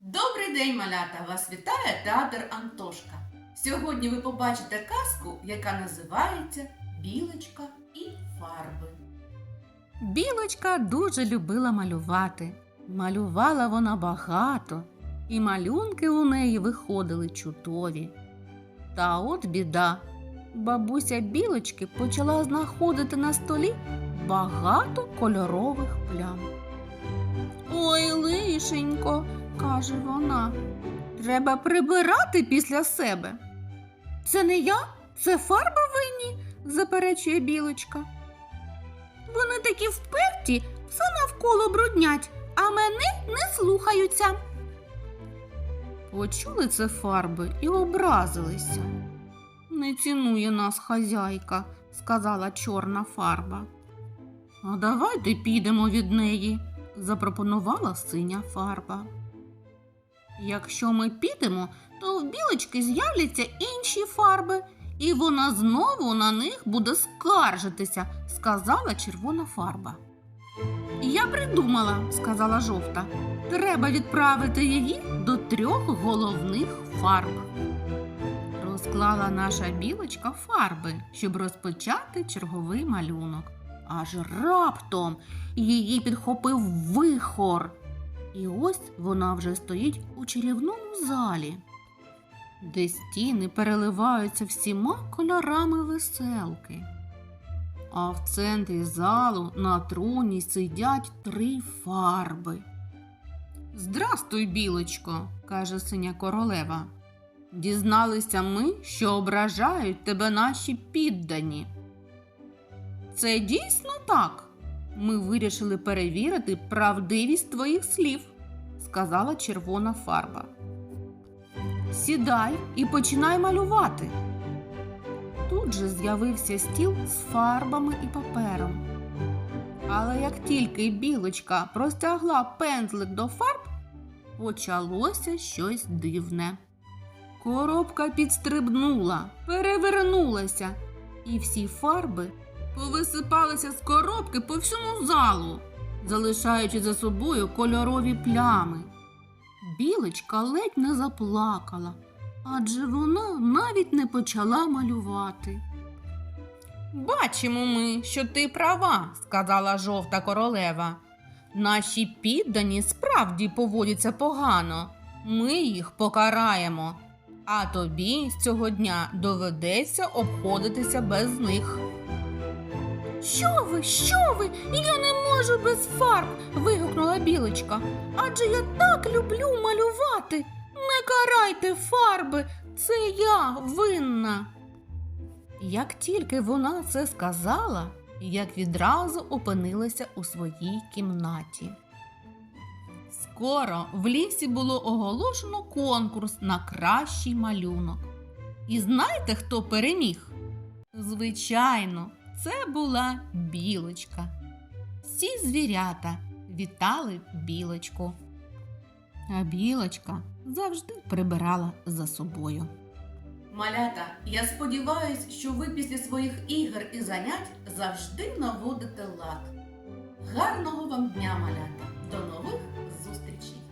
Добрий день, малята! Вас вітає театр Антошка. Сьогодні ви побачите казку, яка називається Білочка і фарби. Білочка дуже любила малювати. Малювала вона багато, і малюнки у неї виходили чудові. Та от біда. Бабуся білочки почала знаходити на столі багато кольорових плям. Ой, лишенько, каже вона, треба прибирати після себе. Це не я, це фарби винні, заперечує білочка. Вони такі вперті, все навколо бруднять, а мене не слухаються. Почули це фарби і образилися. Не цінує нас хазяйка, сказала чорна фарба. А давайте підемо від неї, запропонувала синя фарба. Якщо ми підемо, то в білочки з'являться інші фарби, і вона знову на них буде скаржитися, сказала червона фарба. Я придумала, сказала жовта. Треба відправити її до трьох головних фарб. Розклала наша білочка фарби, щоб розпочати черговий малюнок. Аж раптом її підхопив вихор. І ось вона вже стоїть у чарівному залі де стіни переливаються всіма кольорами веселки. А в центрі залу на троні сидять три фарби. Здрастуй, білочко, каже синя королева. Дізналися ми, що ображають тебе наші піддані. Це дійсно так. Ми вирішили перевірити правдивість твоїх слів, сказала червона фарба. Сідай і починай малювати. Тут же з'явився стіл з фарбами і папером. Але як тільки білочка простягла пензлик до фарб, почалося щось дивне. Коробка підстрибнула, перевернулася, і всі фарби повисипалися з коробки по всьому залу, залишаючи за собою кольорові плями. Білочка ледь не заплакала, адже вона навіть не почала малювати. Бачимо ми, що ти права, сказала жовта королева. Наші піддані справді поводяться погано. Ми їх покараємо, а тобі з цього дня доведеться обходитися без них. Що ви, що ви? Я не можу без фарб. вигукнула білочка. Адже я так люблю малювати. Не карайте фарби, це я винна. Як тільки вона це сказала, як відразу опинилася у своїй кімнаті. Скоро в лісі було оголошено конкурс на кращий малюнок. І знаєте, хто переміг? Звичайно, це була білочка. Всі звірята вітали білочку. А білочка завжди прибирала за собою. Малята, я сподіваюся, що ви після своїх ігор і занять завжди наводите лад. Гарного вам дня, малята! До нових зустрічей!